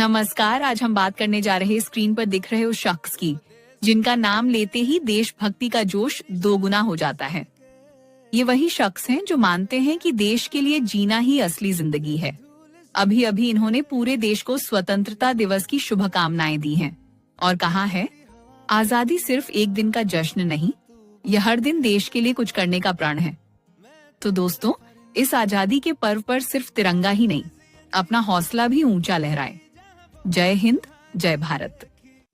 नमस्कार, आज हम बात करने जा रहे स्क्रीन पर दिख रहे उस शख्स की, जिनका नाम लेते ही देशभक्ति का जोश दोगुना हो जाता है। ये वही शख्स हैं जो मानते हैं कि देश के लिए जीना ही असली ज़िंदगी है। अभी अभी इन्होंने पूरे देश को स्वतंत्रता दिवस की शुभकामनाएँ दी हैं और कहा है, आज़ादी सिर्फ़ एक दिन का जश्न नहीं, यह हर दिन देश के लिए कुछ करने का प्रण है। तो दोस्तों, इस आज़ादी के पर्व पर सिर्फ़ तिरंगा ही नहीं, अपना हौसला भी ऊँचा लहराए। જય હિન્દ, જય ભારત.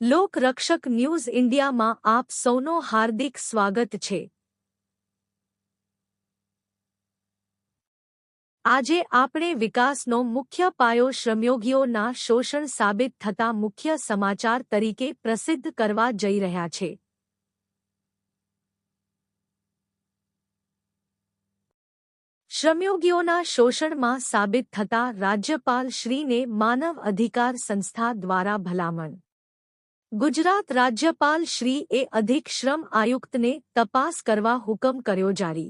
લોક રક્ષક ન્યૂઝ ઇન્ડિયામાં આપ સૌનો હાર્દિક સ્વાગત છે. આજે આપણે વિકાસનો મુખ્ય પાયો શ્રમયોગીઓના શોષણ સાબિત થતા મુખ્ય સમાચાર તરીકે પ્રસિદ્ધ કરવા જઈ રહ્યા છે. શ્રમયોગીઓના શોષણમાં સાબિત થતા રાજ્યપાલ શ્રીને માનવ અધિકાર સંસ્થા દ્વારા ભલામણ ગુજરાત રાજ્યપાલ શ્રી એ અધિક શ્રમ આયુક્તને તપાસ કરવા હુકમ કર્યો જારી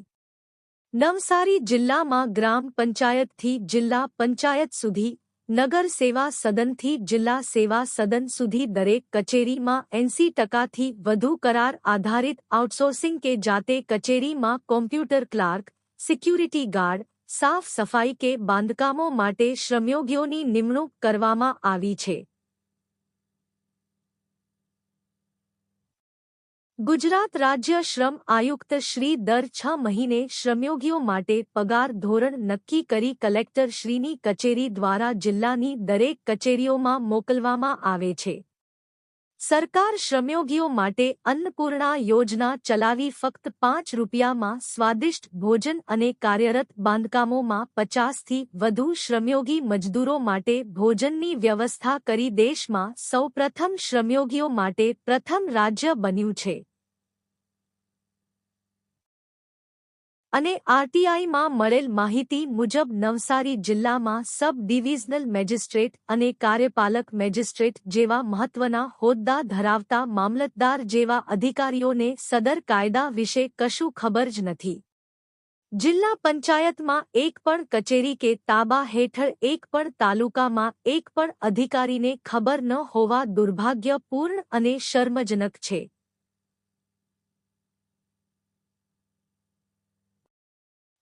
નવસારી જિલ્લામાં ગ્રામ પંચાયતથી જિલ્લા પંચાયત સુધી નગર સેવા સદનથી જિલ્લા સેવા સદન સુધી દરેક કચેરીમાં એંસી ટકાથી વધુ કરાર આધારિત આઉટસોર્સિંગ કે જાતે કચેરીમાં કોમ્પ્યુટર ક્લાર્ક સિક્યુરિટી ગાર્ડ, સાફ સફાઈ કે બાંધકામો માટે શ્રમયોગીઓની નિમણૂક કરવામાં આવી છે. ગુજરાત રાજ્ય શ્રમ આયુક્ત શ્રી દર છ મહિને શ્રમયોગીઓ માટે પગાર ધોરણ નક્કી કરી કલેક્ટર શ્રીની કચેરી દ્વારા જિલ્લાની દરેક કચેરીઓમાં મોકલવામાં આવે છે. સરકાર શ્રમયોગીઓ માટે અન્નપૂર્ણા યોજના ચલાવી ફક્ત પાંચ રૂપિયામાં સ્વાદિષ્ટ ભોજન અને કાર્યરત બાંધકામોમાં પચાસથી વધુ શ્રમયોગી મજદૂરો માટે ભોજનની વ્યવસ્થા કરી દેશમાં સૌપ્રથમ શ્રમયોગીઓ માટે પ્રથમ રાજ્ય બન્યું છે. અને આરટીઆઈમાં મળેલ માહિતી મુજબ નવસારી જિલ્લામાં સબ ડિવિઝનલ મેજિસ્ટ્રેટ અને કાર્યપાલક મેજિસ્ટ્રેટ જેવા મહત્વના હોદ્દા ધરાવતા મામલતદાર જેવા અધિકારીઓને સદર કાયદા વિશે કશું ખબર જ નથી. જિલ્લા પંચાયતમાં એક પણ કચેરી કે તાબા હેઠળ એક પણ તાલુકામાં એક પણ અધિકારીને ખબર ન હોવા દુર્ભાગ્યપૂર્ણ અને શર્મજનક છે.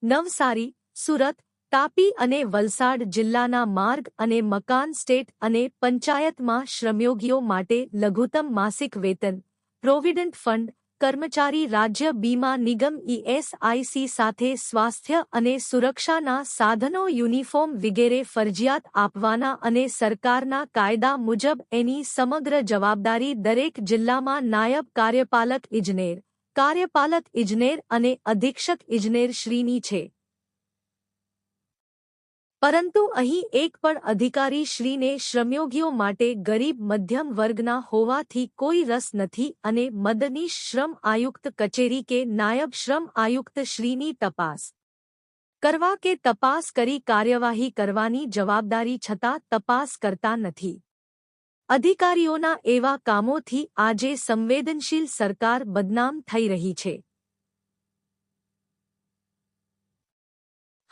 નવસારી, સુરત, તાપી અને વલસાડ જિલ્લાના માર્ગ અને મકાન સ્ટેટ અને પંચાયતમાં શ્રમયોગીઓ માટે લઘુત્તમ માસિક વેતન, પ્રોવિડન્ટ ફંડ, કર્મચારી રાજ્ય બીમા નિગમ ઈએસઆઈસી સાથે સ્વાસ્થ્ય અને સુરક્ષાના સાધનો યુનિફોર્મ વગેરે ફરજિયાત આપવાના અને સરકારના કાયદા મુજબ એની સમગ્ર જવાબદારી દરેક જિલ્લામાં નાયબ કાર્યપાલક ઇજનેર કાર્યપાલક ઇજનેર અને અધિક્ષક ઇજનેર શ્રીની છે પરંતુ અહીં એક પણ અધિકારી શ્રીને શ્રમયોગીઓ માટે ગરીબ મધ્યમ વર્ગના હોવાથી કોઈ રસ નથી અને મદનીશ શ્રમ આયુક્ત કચેરી કે નાયબ શ્રમ આયુક્ત શ્રીની તપાસ કરવા કે તપાસ કરી કાર્યવાહી કરવાની જવાબદારી છતાં તપાસ કરતા નથી અધિકારીઓના એવા કામોથી આજે સંવેદનશીલ સરકાર બદનામ થઈ રહી છે.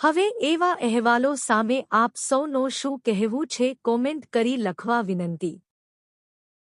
હવે એવા અહેવાલો સામે આપ સૌનો શું કહેવું છે કોમેન્ટ કરી લખવા વિનંતી.